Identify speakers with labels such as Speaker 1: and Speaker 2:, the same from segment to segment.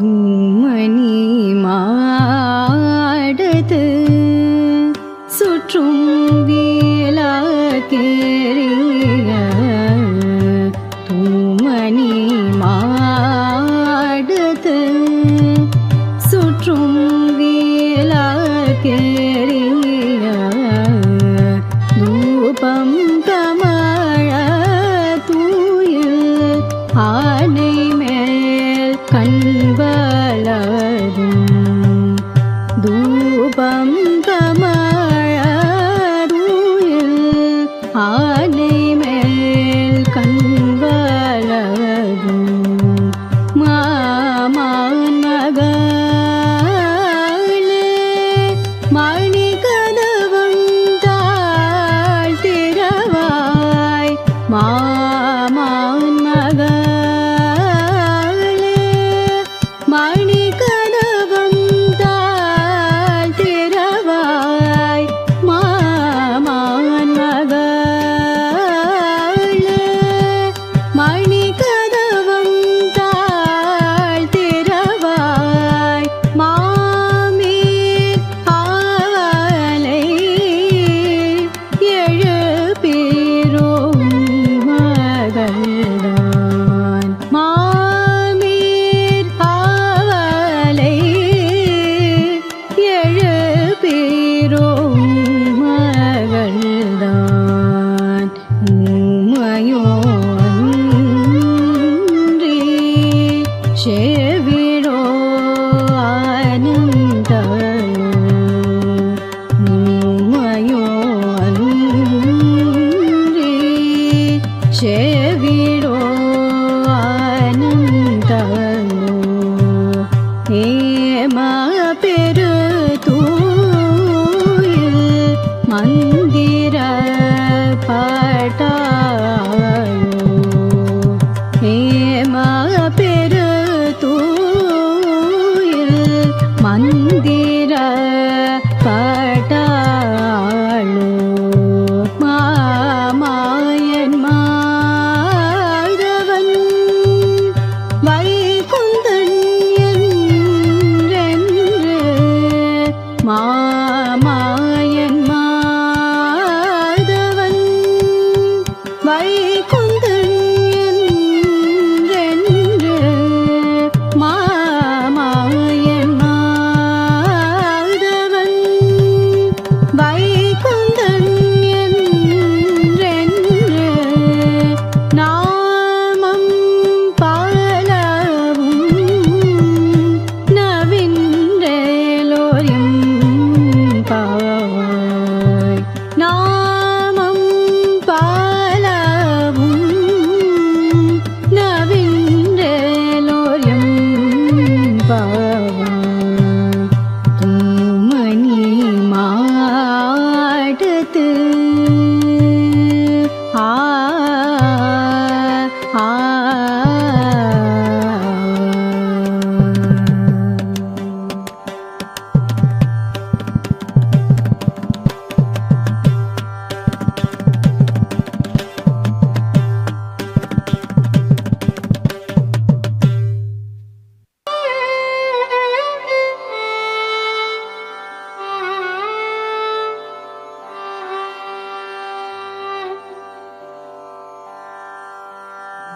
Speaker 1: धूमनी மா 嗯 பெரு தூயில் மந்திர பட்டாளு. மாமாயன் மாதவன் வை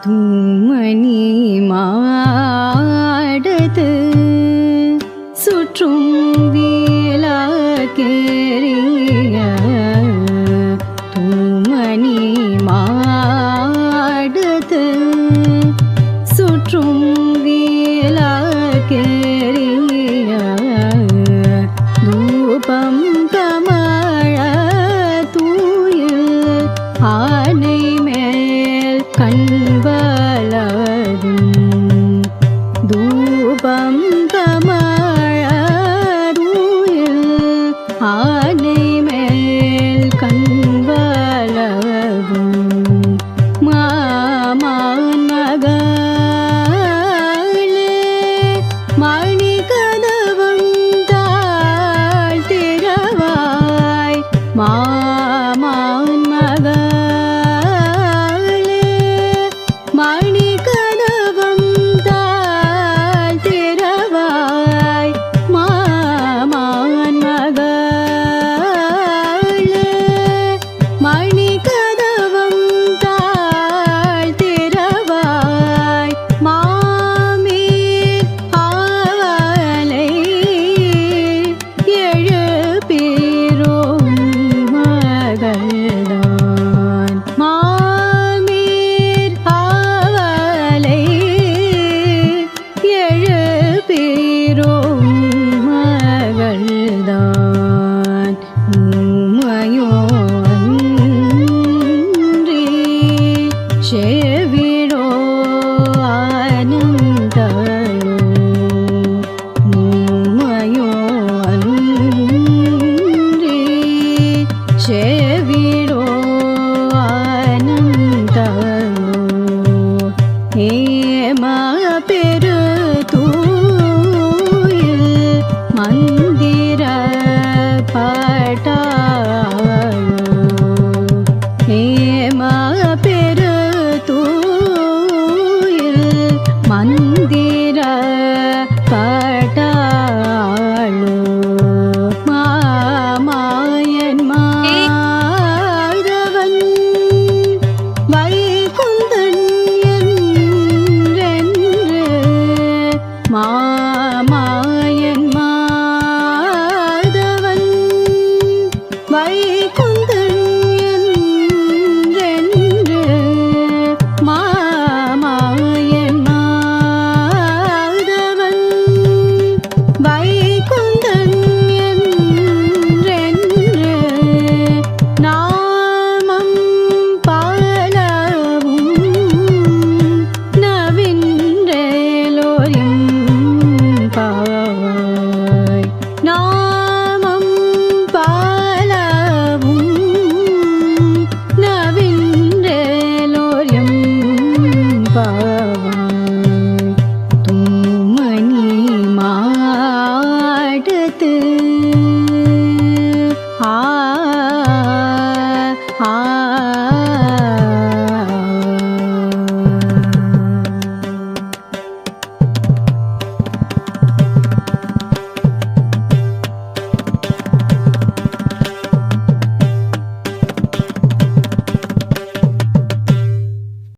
Speaker 1: தூமணி மாடது. சுற்றும் வீலா கேரி হা தேவி